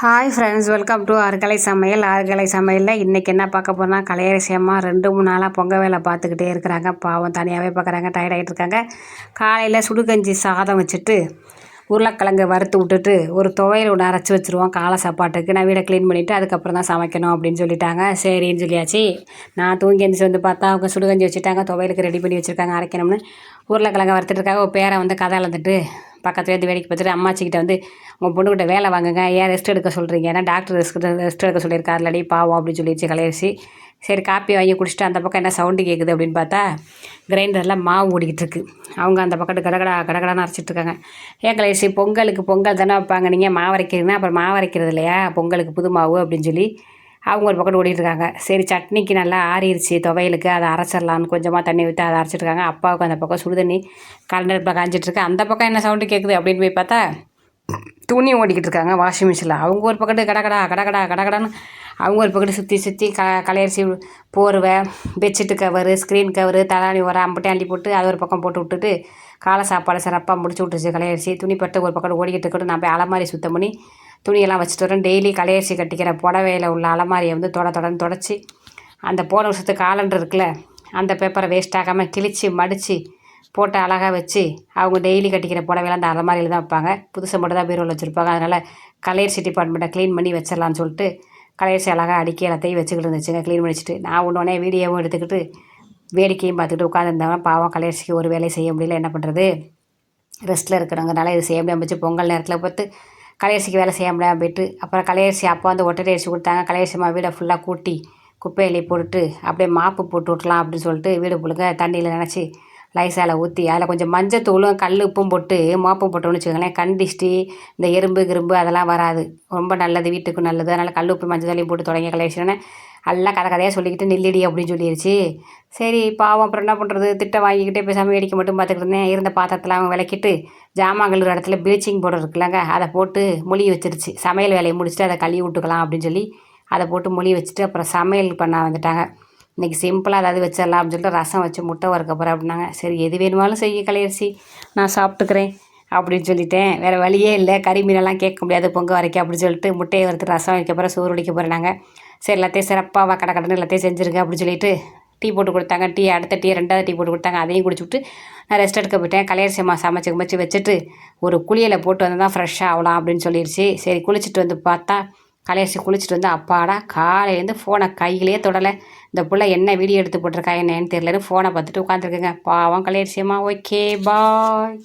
Hi friends welcome to அறுகலை சமையல். அறுகலை சமையலில் இன்றைக்கி என்ன பார்க்க போனால் கலையரிசியமாக ரெண்டு மூணு நாளாக பொங்க வேலை பார்த்துக்கிட்டே இருக்கிறாங்க. பாவம் தனியாகவே பார்க்குறாங்க டயர்ட் ஆகிட்டு இருக்காங்க. காலையில் சுடுகஞ்சி சாதம் வச்சுட்டு உருளைக்கிழங்கு வறுத்து விட்டுட்டு ஒரு துவையல் ஒன்று அரைச்சி வச்சுருவோம். காலை சாப்பாட்டுக்கு. நான் வீடை க்ளீன் பண்ணிவிட்டு அதுக்கப்புறம் தான் சமைக்கணும் அப்படின்னு சொல்லிட்டாங்க. சரின்னு சொல்லியாச்சு. நான் தூங்கி எழுந்திரிச்சு வந்து பார்த்தா அவங்க சுடுகஞ்சி வச்சுட்டாங்க. துவையலுக்கு ரெடி பண்ணி வச்சுருக்காங்க. அரைக்கணும்னு உருளைக்கிழங்கு வறுத்துட்டுருக்காங்க ஒரு பேரை வந்து கதை அளந்துட்டு பக்கத்துலேருந்து வேடிக்கை பார்த்துட்டு அம்மாச்சிக்கிட்ட வந்து உங்கள் பொண்ணுக்கிட்ட வேலை வாங்குங்க. ஏன் ரெஸ்ட் எடுக்க சொல்கிறீங்க ஏன்னா டாக்டர் ரெஸ்ட் ரெஸ்ட் எடுக்க சொல்லியிருக்காரு இல்லடி பாவம். அப்படின்னு சொல்லிடுச்சு. கலையரிசி. சரி காப்பி வாங்கி குடிச்சிட்டு அந்த பக்கம் என்ன சவுண்டு கேட்குது அப்படின்னு பார்த்தா கிரைண்டரில் மாவு ஓடிக்கிட்டு இருக்கு. அவங்க அந்த பக்கத்து கடகடா கடகடான்னு அரைச்சிட்ருக்காங்க ஏன் பொங்கலுக்கு பொங்கல் தானே வைப்பாங்க நீங்கள் மாவு அரைக்கிறீங்கன்னா அப்புறம் மாவு அரைக்கிறது இல்லையா? பொங்கலுக்கு புது மாவு அப்படின்னு சொல்லி அவங்க ஒரு பக்கம் ஓடிட்டுருக்காங்க சரி சட்னிக்கு நல்லா ஆறிடுச்சு துவையலுக்கு அதை அரைச்சிடலான்னு கொஞ்சமாக தண்ணி ஊற்றி அதை அரைச்சிட்ருக்காங்க அப்பாவுக்கு அந்த பக்கம் சுடு தண்ணி கலண்டர் காஞ்சிட்ருக்கு அந்த பக்கம் என்ன சவுண்டு கேட்குது அப்படின்னு போய் பார்த்தா துணி ஓடிக்கிட்டு இருக்காங்க வாஷிங் மிஷினில் அவங்க ஒரு பக்கத்து கடகடா கடகடா கடகடான்னு அவங்க ஒரு பக்கத்து சுற்றி சுற்றி க கலையரிசி போர்வை பெட்ஷீட்டு கவரு ஸ்க்ரீன் கவரு தலாணி உரம் அம்பட்டை அள்ளி போட்டு அதை ஒரு பக்கம் போட்டு விட்டுட்டு காலை சாப்பாடு சிறப்பாக முடிச்சு விட்டுருச்சு கலையரிசி துணிப்பட்டு ஒரு பக்கம் ஓடிக்கிட்டு இருக்கட்டும். நான் போய் அலமாரி சுத்தம் பண்ணி துணியெல்லாம் வச்சுட்டு வரேன். டெய்லி கலையரிசி கட்டிக்கிற புடவையில் உள்ள அலமாரியை வந்து தொட தொடன்னு தொடச்சி அந்த போன வருஷத்துக்கு காலண்டர் இருக்குல்ல அந்த பேப்பரை வேஸ்ட் ஆகாமல் கிழித்து மடித்து போட்டு அழகாக வச்சு அவங்க டெய்லி கட்டிக்கிற புடவையெல்லாம் அந்த அலமாரியில் தான் வைப்பாங்க. புதுசை மட்டும் தான் பீரோவில் வச்சுருப்பாங்க. அதனால் கலையரிசி டிபார்ட்மெண்ட்டை க்ளீன் பண்ணி வச்சிடலான்னு சொல்லிட்டு கலையரிசி அழகாக அடிக்க எல்லாத்தையும் வச்சுக்கிட்டு இருந்துச்சுங்க. க்ளீன் பண்ணிச்சுட்டு நான் ஒன்று வீடியோவும் எடுத்துக்கிட்டு வேடிக்கையும் பார்த்துக்கிட்டு உட்காந்துருந்தவன் பாவம் கலையரசிக்கு ஒரு வேலையை செய்ய முடியல. என்ன பண்ணுறது ரெஸ்ட்டில் இருக்கிறவங்கனால இது செய்ய முடியாமல் பொங்கல் நேரத்தில் பார்த்து கலையரிசிக்கு வேலை செய்ய முடியாமல் போயிட்டு அப்புறம் கலையரிசி அப்போ வந்து ஒட்டடை அரிசி கொடுத்தாங்க. கலையரிசி வீடை ஃபுல்லாக கூட்டி குப்பையிலே போட்டுட்டு அப்படியே மாப்பு போட்டு விட்லாம் அப்படின்னு சொல்லிட்டு வீடு புழுங்க தண்ணியில் நினச்சி லைசால ஊற்றி அதில் கொஞ்சம் மஞ்சத்தூளும் கல் உப்பும் போட்டு மோப்பம் போட்டோம்னு வச்சுக்கோங்களேன் கண்டிஷ்டி இந்த எறும்பு கிரும்பு அதெல்லாம் வராது. ரொம்ப நல்லது வீட்டுக்கும் நல்லது. அதனால் கல் உப்பு மஞ்சள் போட்டு தொடங்கி கலையரிசினே எல்லாம் கதை கதையாக சொல்லிக்கிட்டு நில்லிடி அப்படின்னு சொல்லிடுச்சு சரி பாவம். அப்புறம் என்ன பண்ணுறது திட்டம் வாங்கிக்கிட்டே பேசாமல் வேடிக்கை மட்டும் பார்த்துக்கிட்டு இருந்தேன். இருந்த பாத்திரத்தில் அவங்க விளக்கிட்டு ஜாமாங்கல்லூர் இடத்துல ப்ளீச்சிங் பவுடர் இருக்குல்லங்க அதை போட்டு மொழி வச்சிருச்சு. சமையல் வேலையை முடிச்சுட்டு அதை கழுவி விட்டுக்கலாம் அப்படின்னு சொல்லி அதை போட்டு மொழி வச்சுட்டு அப்புறம் சமையல் பண்ண வந்துட்டாங்க. இன்றைக்கி சிம்பிளாக அதாவது வச்சிடலாம் அப்படின்னு சொல்லிட்டு ரசம் வச்சு முட்டை வறுக்க போகிறேன் அப்படின்னாங்க. சரி எது வேணுமாலும் செய்ய கலையரிசி. நான் சாப்பிட்டுக்கிறேன் அப்படின்னு சொல்லிட்டேன். வேறு வழியே இல்லை. கறி மீனெல்லாம் கேட்க முடியாது. பொங்க வரைக்கும் அப்படின்னு சொல்லிட்டு முட்டையை வறுத்து ரசம் வைக்க போகிறேன் சோறு வடிக்க போகிறேன் சரி எல்லாத்தையும் சிறப்பாக கடை கடைன்னு எல்லாத்தையும் செஞ்சுருங்க அப்படின்னு சொல்லிட்டு டீ போட்டு கொடுத்தாங்க. டீ அடுத்த டீ ரெண்டாவது டீ போட்டு கொடுத்தாங்க. அதையும் குடிச்சுட்டு நான் ரெஸ்ட் எடுக்க போயிட்டேன். கலையரிசி அம்மா சமைச்சு கமைச்சு வச்சுட்டு ஒரு குளியலை போட்டு வந்து தான் ஃப்ரெஷ்ஷாக ஆகலாம் அப்படின்னு சொல்லிடுச்சு சரி குளிச்சுட்டு வந்து பார்த்தா கலேசி குளிச்சுட்டு வந்து அப்பாடா காலையிலேருந்து ஃபோனை கையிலேயே தொடலை. இந்த பிள்ளை என்ன வீடியோ எடுத்து போட்டிருக்கா என்னன்னு தெரியலன்னு ஃபோனை பார்த்துட்டு உட்காந்துருக்குங்க பாவம் கலேசியம்மா ஓகே பாய்